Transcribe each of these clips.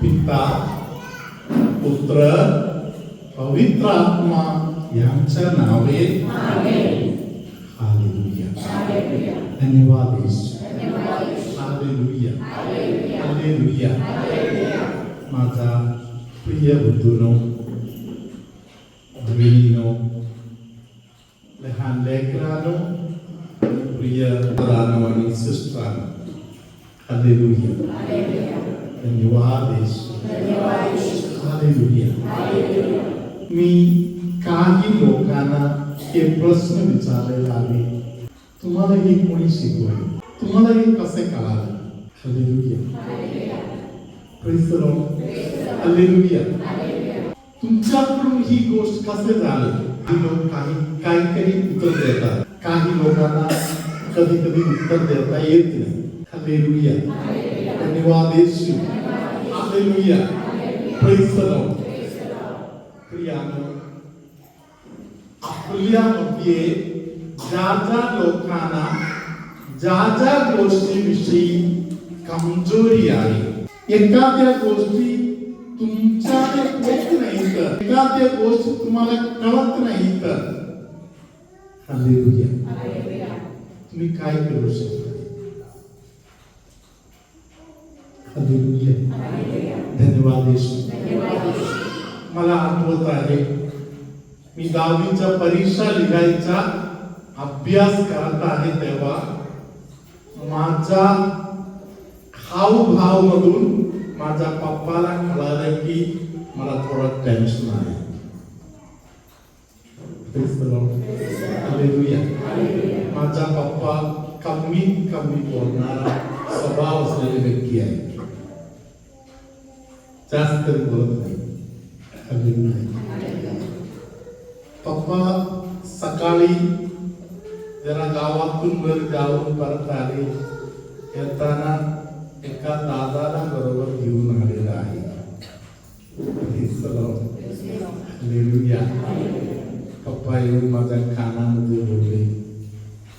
पिता पुत्र पवित्र आत्मा यांच्या नावे. धन्यवाद माझा प्रिय बुद्धूनो भगिनीनो लहान लेकरानो प्रिय बरानो आणि सिस्टरानो हालेलुया. धन्यवाद मी काही लोकांना हे प्रश्न विचारायला आले. तुम्हाला हे कोणी शिकवले? तुम्हाला हे कसे कळालं? हालेलुया. प्रेज द लॉर्ड तुमच्याकडून ही गोष्ट कसे झाली? काही लोक काही काहीतरी उत्तर देतात. काही लोकांना कधी कधी उत्तर देता येत नाही. लॉर्ड प्रियानो आपल्यामध्ये ज्या ज्या लोकांना ज्या ज्या गोष्टीविषयी कमजोरी आहे एखाद्या गोष्टी तुमच्याकडे होत नाही तर एखाद्या गोष्टी तुम्हाला कळत नाही तर तुम्ही काय करू शकता हालेलुया धन्यवाद येशू. मला आठवत आहे मी दहावीच्या परीक्षा लिहायचा अभ्यास करत आहे तेव्हा माझा हावभाव मधून माझ्या पप्पाला कळालं की मला थोडं टेन्शन आहे. माझा पप्पा कमीत कमी बोलणारा स्वभाव असलेली व्यक्ती आहे. जास्त तरी बोलत नाही. पप्पा सकाळी जरा गावातून वर जाऊन परत आले. येताना एका दादाला बरोबर घेऊन आलेला आहे. पप्पा येऊन माझ्या कानामध्ये बोलले.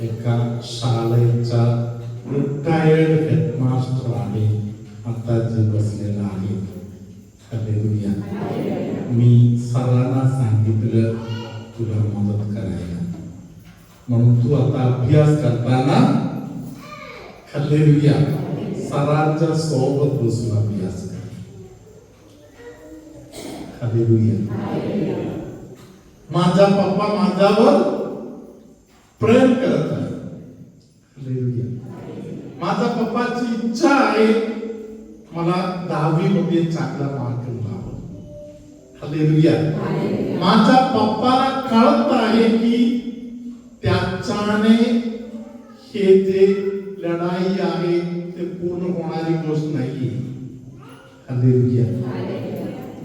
एका शाळेचा रिटायर्ड हेडमास्टर आहे. आता जे बसलेला आहे. Hallelujah. मी सरांना सांगितलं तुला मदत करायला म्हणून तू आता अभ्यास करताना हल्लेलुया सरांच्या सोबत बसून अभ्यास कर हल्लेलुया माझा पप्पा माझ्यावर प्रेम करत आहे हल्लेलुया माझ्या पप्पाची इच्छा आहे मला दहावी मध्ये चांगला मार्क लावा हालेलुया माझ्या पप्पाला कळत आहे की त्याच्याने हे जे लढाई आहे ते पूर्ण होणारी गोष्ट नाही हालेलुया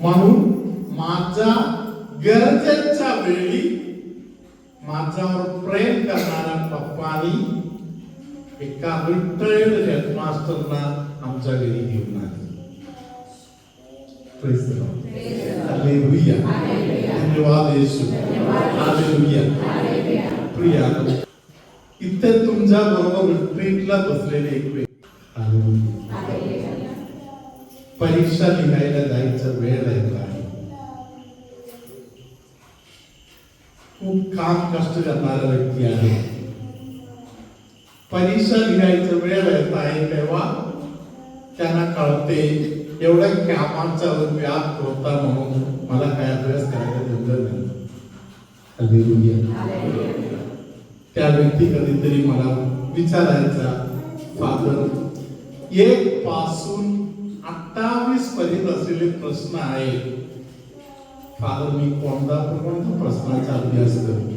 म्हणून माझ्या गरजेच्या वेळी माझ्यावर प्रेम करणाऱ्या पप्पानी एका रिटायर्ड हेडमास्टरना आमच्या घरी घेऊन आले. Praise the तुमच्या बरोबर रिट्रीटला बसलेले एक व्यक्ती परीक्षा लिहायला जायचा वेळ राहिला आहे खूप काम कष्ट करणारा व्यक्ती आहे परीक्षा लिहायचा वेळ राहत आहे तेव्हा त्यांना कळते एवढ्या कामाचा व्याप होता म्हणून मला काय अभ्यास करायला जमलं नाही. त्या व्यक्ती कधीतरी मला विचारायचा फादर एक पासून अठ्ठावीस पर्यंत असलेले प्रश्न आहेत. फादर मी कोणता कोणत्या प्रश्नाचा अभ्यास करतो.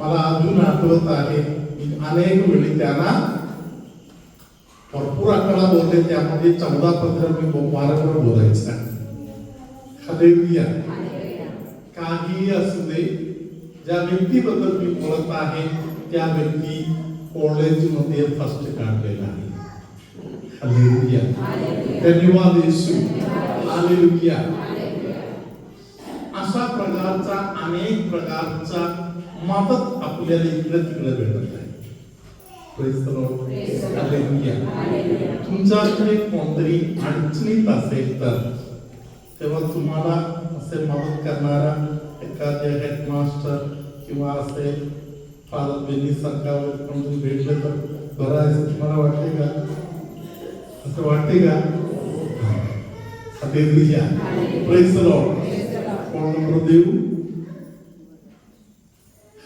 मला अजून आठवत आहे अनेक वेळी त्यांना भरपूर आकडा बोलले त्यामध्ये चौदा पंधरा मी वारंवार बोलायचा हालेलुया. काही असू दे ज्या व्यक्तीबद्दल मी बोलत आहे त्या व्यक्ती कॉलेजमध्ये फर्स्ट काढलेला आहे. हालेलुया. धन्यवाद येशू हालेलुया. अशा प्रकारचा अनेक प्रकारचा मदत आपल्याला इकडे तिकडे भेटत आहे. तुमच्याकडे कोणतरी अडचणीत असेल तर तेव्हा तुम्हाला असे मदत करणारा एखाद्या हेडमास्टर किंवा असे फादर बेनी सारखा कोणतरी भेटलं तर बरं आहे. तुम्हाला वाटते का? असं वाटते का? प्रेज द लॉर्ड कोण नंबर देऊ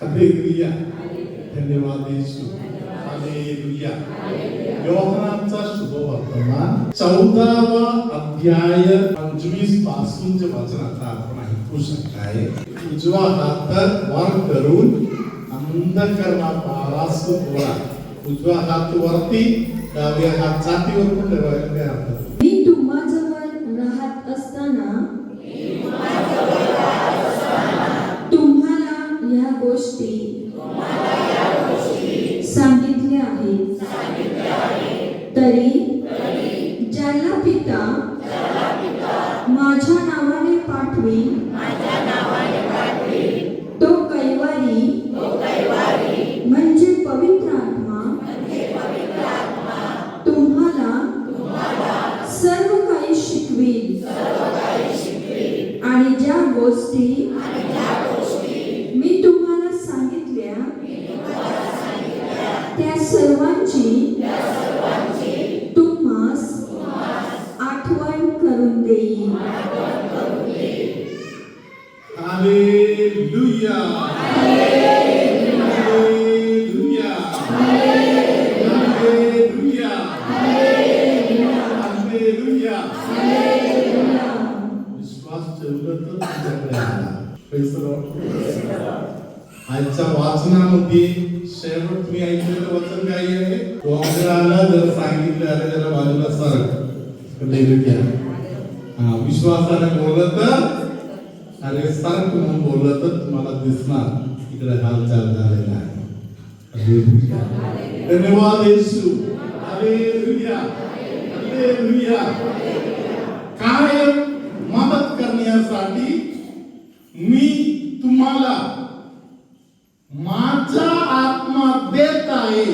हालेलुया धन्यवाद येशू. योहानाचा शुभ चौदावा अध्याय पंचवीसपासून जे वचन आता आपण ऐकू शकताय. उजवा हात वर करून अंधकरणापासून गोळा. उजवा हात वरती डाव्या हात छातीवर पण ठेवायला मी तुम्हाजवळ राहत असताना तुम्हाला या गोष्टी सांगितल्या. तरी ज्याला पिता माझ्या नावाने पाठवी विश्वासाने बोलत तर सांग सरक म्हणून बोलत तर तुम्हाला दिसणार इकडे हालचाल झालेला आहे. धन्यवाद येशू. हालेलुया हालेलुया काय मदत करण्यासाठी मी तुम्हाला माझा आत्मा देत आहे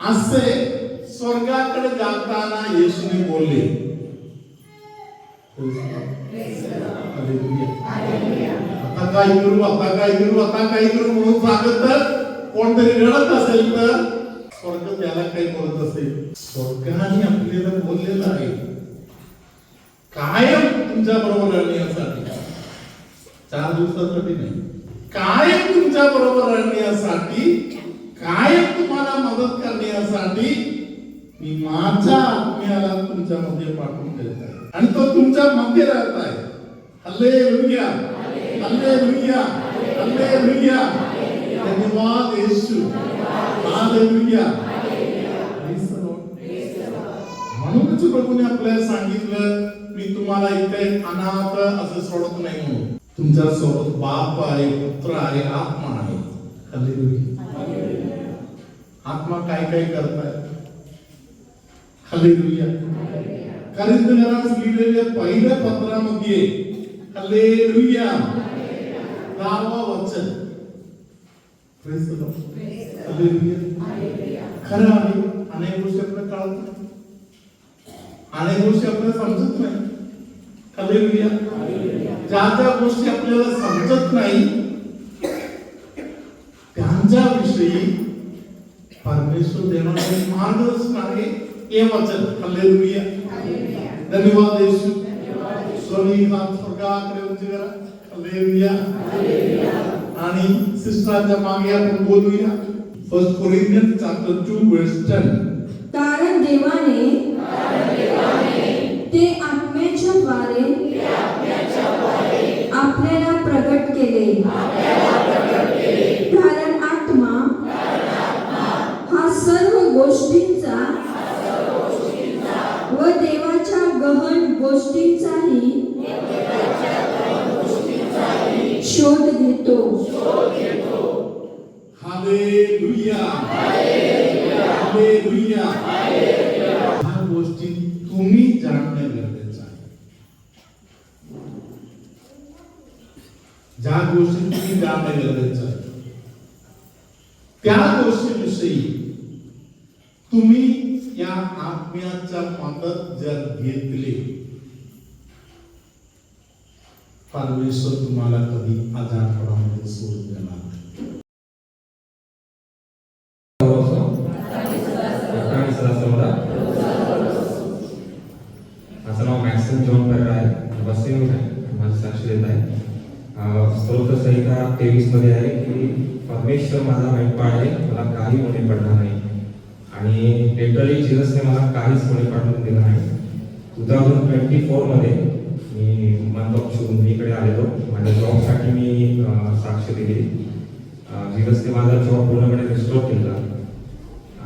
असे स्वर्गाकडे जाताना येशूने बोलले. आता काय करू आता काय करू आता काय करू म्हणून सांगत तर कोणतरी रडत असेल तर स्वर्ग त्याला काही बोलत असेल स्वर्गाने आपल्याला बोललेलं आहे कायम तुमच्या बरोबर राहण्यासाठी चार दिवसासाठी नाही कायम तुमच्या बरोबर राहण्यासाठी कायम तुम्हाला मदत करण्यासाठी मी माझ्या आत्म्याला तुमच्यामध्ये पाठवून देत आहे. आणि तो तुमच्या मध्ये राहत आहे. हल्ले लुया हल्ले लुया हल्ले लुया धन्यवाद येशू. हालेलुया. म्हणूनच प्रभूने आपल्याला सांगितलं मी तुम्हाला इथे अनाथ असं सोडत नाही म्हणून. तुमच्यासोबत बाप आहे पुत्र आहे आत्मा आहे. हालेलुया. आत्मा काय काय करताय? हालेलुया. करिंदरास लिहिलेल्या पहिल्या पत्रामध्ये हालेलुया दहावा वचन Praise the Lord. हालेलुया खरं आहे अनेक गोष्टी आपल्याला कळत नाही. अनेक गोष्टी आपल्याला समजत नाही हालेलुया ज्या ज्या गोष्टी आपल्याला समजत नाही त्यांच्याविषयी परमेश्वर देणारे मार्गदर्शन आहे वचन हालेलुया धन्यवाद येशू स्वामी हात स्वर्गाकडे उंची करा हालेलुया आणि सिस्टरांच्या मागे आपण बोलूया फर्स्ट कोरिंथियन चॅप्टर 2 वर्स 10 कारण देवाने ते आत्म्याच्या द्वारे आपल्याला प्रगट केले कारण आत्मा हा सर्व गोष्टींचा व देवाच्या गहन गोष्टींचाही शोध घेतो हालेलुया हालेलुया ह्या गोष्टी तुम्ही जाणणे गरजेचं आहे ज्या गोष्टी तुम्ही जाणणे गरजेचं आहे. त्या गोष्टीविषयी तुम्ही या आत्म्याच्या मदत जर घेतली परमेश्वर तुम्हाला कधी आजारपणामध्ये सोडून देणार नाही माझं नाव मॅक्सिम जॉन पेरेरा आहे वसईहून आहे माझं साक्ष देत आहे अं, स्तोत्र संहिता तेवीसमध्ये आहे की परमेश्वर माझा मेंढपाळ आहे मला काही कोणी पडणार नाही. आणि लिटरली जिजसने मला काहीच कोणी पाठवून दिलं नाही. टू थाउजंड ट्वेंटी फोरमध्ये मी मंथ ऑफ जून इकडे आलेलो. माझ्या जॉबसाठी मी साक्ष दिली. जिरसने जिजसने माझा जॉब पूर्णपणे रिस्टोर केला.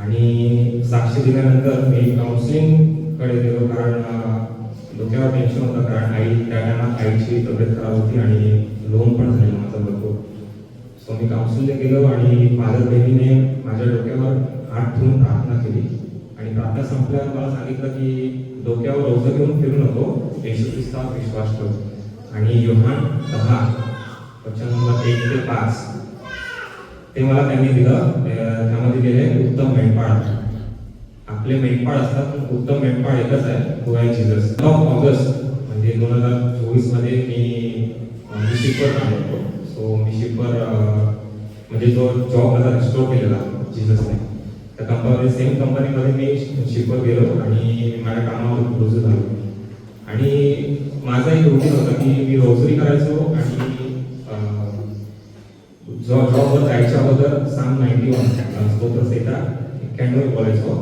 आणि साक्षी दिल्यानंतर मी काउन्सिलिंगकडे गेलो कारण डोक्यावर टेन्शन होतं. कारण आई त्या टायमात आईची तब्येत खराब होती आणि लोन पण झालं. माझं भरपूर सो मी काउन्सिलिंगला गेलो आणि माझ्या बहिणीने माझ्या डोक्यावर हात ठेवून प्रार्थना केली. आणि प्रार्थना संपल्यावर मला सांगितलं की डोक्यावर औषध घेऊन फिरू नको येशू ख्रिस्तावर विश्वास ठेव. आणि योहान दहा वचन नंबर एक ते पाच ते मला त्यांनी दिलं. त्यामध्ये गेले उत्तम मेंढपाळ. आपले मेंढपाळ असतात पण उत्तम मेंढपाळ एकच आहे तो आहे जिजस. ऑफ ऑगस्ट म्हणजे दोन हजार चोवीसमध्ये मी अं, आणतो सो मी शिपर म्हणजे जो जॉब माझा रिस्टोर केलेला जिजसने त्या कंपनी सेम कंपनीमध्ये मी शिपर गेलो आणि माझ्या कामावर रुजू झालो. आणि माझा एक रुटीन होता की मी रोजरी करायचो आणि अं, जॉबवर जायच्या अगोदर साम नाईन्टी वन स्तोत्र सेटा कॅन्डोल बोलायचो.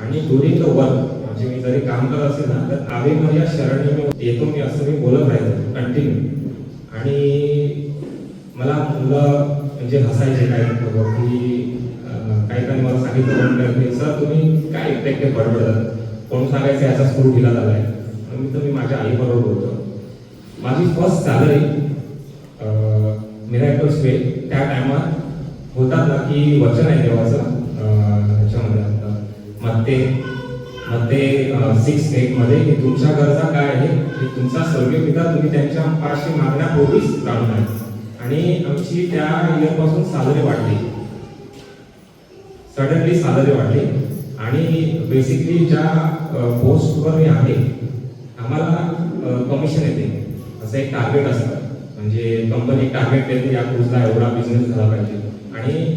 आणि ड्युरिंग द वर्क म्हणजे मी जरी काम करत असेल ना तर आवे माझ्या शरणी येतो मी असं मी बोलत राहायचो कंटिन्यू आणि मला मुलं म्हणजे हसायचे काय बघ की काही काही मला सांगितलं की सर तुम्ही काय एकटे बडबडतात कोण सांगायचं याचा स्कूल दिला झालाय? मी तर मी माझ्या आईबरोबर होतो. माझी फर्स्ट सॅलरी मिराकल्स वे त्या टायमात होतात ना की वचन आहे देवाचं ह्याच्यामध्ये आता. मग ते सिक्स एटमध्ये की तुमच्या गरजा काय आहे? की तुमचा स्वर्गीय पिता तुम्ही त्यांच्या पाचशे मागण्यापूर्वीच जाणून आहे. आणि आमची त्या इयरपासून सॅलरी वाढली. सडनली सॅलरी वाढली. आणि बेसिकली ज्या पोस्टवर मी आहे आम्हाला कमिशन येते. असं एक टार्गेट असतं. म्हणजे कंपनी टार्गेट देते या कोर्सला एवढा बिझनेस झाला पाहिजे. आणि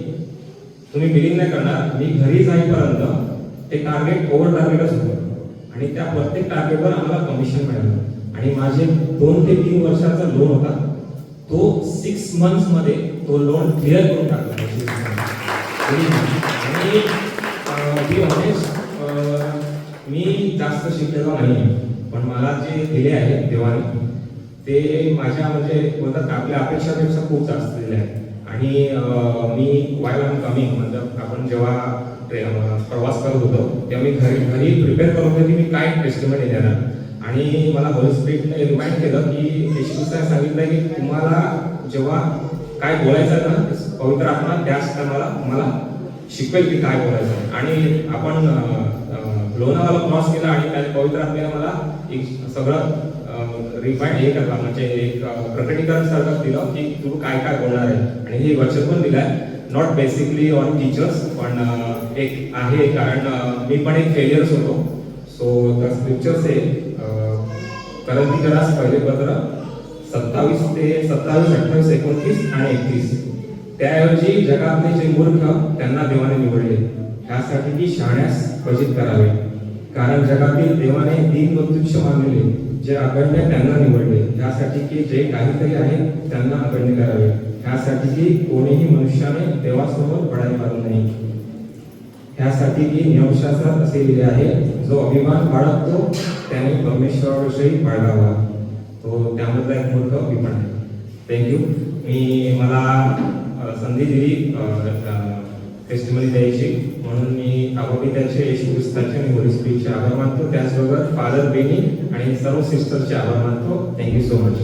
तुम्ही बिलिंग नाही करणार मी घरी जाईपर्यंत ते टार्गेट ओव्हर टार्गेटच होतं. आणि त्या प्रत्येक टार्गेटवर आम्हाला कमिशन मिळालं. आणि माझे दोन ते तीन वर्षाचा लोन होता. तो सिक्स मंथ्समध्ये तो लोन क्लिअर करून टाकला आणि मी जास्त शिकलेलो नाही पण मला जे दिले आहे देवाने ते माझ्या म्हणजे म्हणतात आपल्या अपेक्षापेक्षा खूप जास्त दिले आहे. आणि मी वाय कमी कमिंग आपण जेव्हा प्रवास करत होतो तेव्हा मी घरी घरी प्रिपेअर करत होतो की मी काय टेस्टिमनी देणार. आणि मला होल रिमाइंड केलं की येशूसाने सांगितलं की तुम्हाला जेव्हा काय बोलायचं ना पवित्र आत्मा त्याच टायमाला तुम्हाला शिकवेल की काय बोलायचं आहे. आणि आपण लोणावाला क्रॉस केला आणि त्या पवित्र आत्म्याने मला एक सगळं रिमाइंड हे करला म्हणजे एक प्रकटीकरण सारखं दिलं की तू काय काय बोलणार आहे. आणि हे वचन पण दिलं आहे. नॉट बेसिकली ऑन टीचर्स पण एक आहे कारण मी पण एक फेलियर्स होतो. सो द स्क्रिप्चर्स आहे करंतीकरास पहिले पत्र सत्तावीस ते सत्तावीस अठ्ठावीस एकोणतीस आणि एकतीस. त्याऐवजी जगातले जे मूर्ख त्यांना देवाने निवडले. ह्यासाठी की शाण्यास क्वचित करावे. कारण जगातील देवाने दीन व तुच्छ मानलेले जे अगण्य त्यांना निवडले. ह्यासाठी की जे काहीतरी आहे त्यांना अगण्य करावे. ह्यासाठी की कोणीही मनुष्याने देवासमोर बढाई मारू नये. ह्यासाठी की नियमशास्त्रात असे लिहिले आहे जो अभिमान बाळगतो त्याने परमेश्वराविषयी बाळगावा. तो त्यामधला एक मोठं अभिमान आहे. थँक्यू मी मला संधी दिली टेस्टिमनी द्यायची. म्हणून मी अगोदर त्यांचे येशू ख्रिस्ताचे आणि होली स्पिरिटचे आभार मानतो. त्याचबरोबर फादर बेनी आणि सर्व सिस्टरचे आभार मानतो. थँक्यू सो मच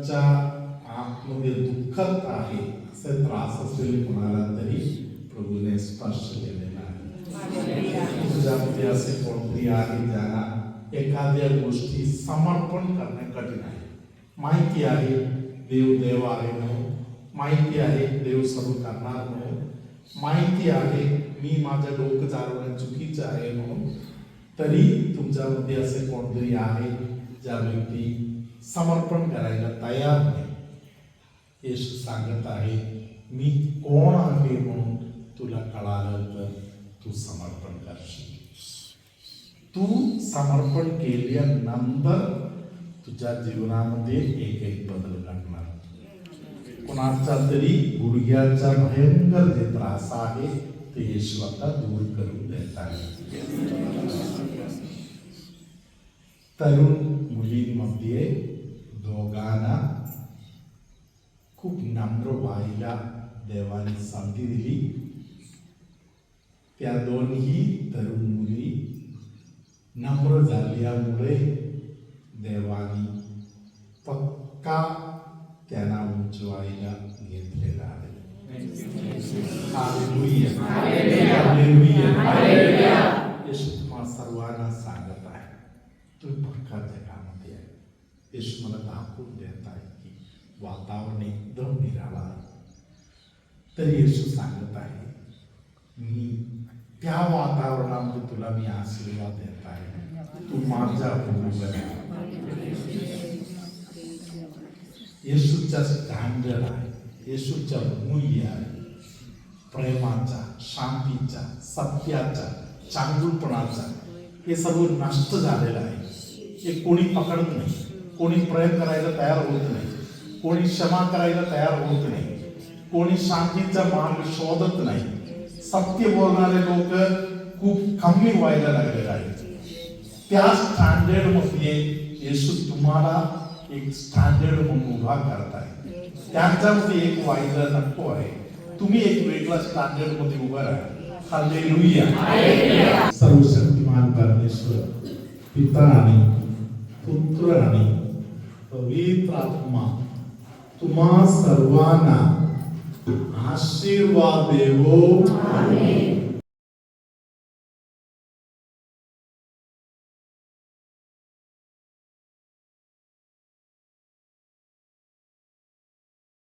डोळ्याच्या आतमध्ये दुःखत आहे असे त्रास असलेले कोणाला तरी प्रभूने स्पर्श केलेला आहे. तुझ्यामध्ये असे कोणतरी आहे ज्याला एखाद्या गोष्टी समर्पण करणे कठीण आहे. माहिती आहे देव देव आहे म्हणून. माहिती आहे देव सर्व करणार म्हणून. माहिती आहे मी माझं डोकं चालवणं चुकीचं आहे म्हणून. तरी तुमच्यामध्ये असे कोणतरी आहे ज्या व्यक्ती समर्पण करायला तयार नाही. येशू सांगत आहे, मी कोण आहे म्हणून तुला कळालं तर तू समर्पण करशील. तू समर्पण केल्यानंतर तुझ्या जीवनामध्ये एक एक बदल घडणार. कोणाचा तरी भयंकर जे त्रास आहे, ते येशू आता दूर करून देत आहे. तरुण मुलींमध्ये दोघांना खूप नम्र व्हायला देवाने संधी दिली. त्या दोन्ही तरुण मुली नम्र झाल्यामुळे देवाने पक्का त्यांना उंचवायला घेतलेला आहे. सर्वांना सांगत आहे तुम्ही पक्का आहे येशू मला दाखवून देत आहे की वातावरण एकदम निराळा आहे. तरी येशू सांगत आहे मी त्या वातावरणामध्ये तुला मी आशीर्वाद देत आहे. तू माझा बरोबर आहे येशूचा स्टँडर्ड आहे येशूच्या मूल्य आहे. प्रेमाचा शांतीचा सत्याचा चांगुलपणाचा हे सर्व नष्ट झालेलं आहे. हे कोणी पकडत नाही. कोणी प्रयत्न करायला तयार होत नाही. कोणी क्षमा करायला तयार होत नाही. कोणी शांतीचा मार्ग शोधत नाही. सत्य बोलणारे लोक खूप कमी व्हायला लागलेले आहेत. त्या स्टँडर्डमध्ये येशू तुम्हाला एक स्टँडर्ड म्हणून उभा करताय. त्यांच्यामध्ये एक व्हायला नको आहे. तुम्ही एक वेगळा स्टँडर्डमध्ये उभा राहा. सर्वशक्तिमान परमेश्वर पिता आणि पुत्र आणि पवित्र आत्मा तुम्हा सर्वांना आशीर्वाद देवो.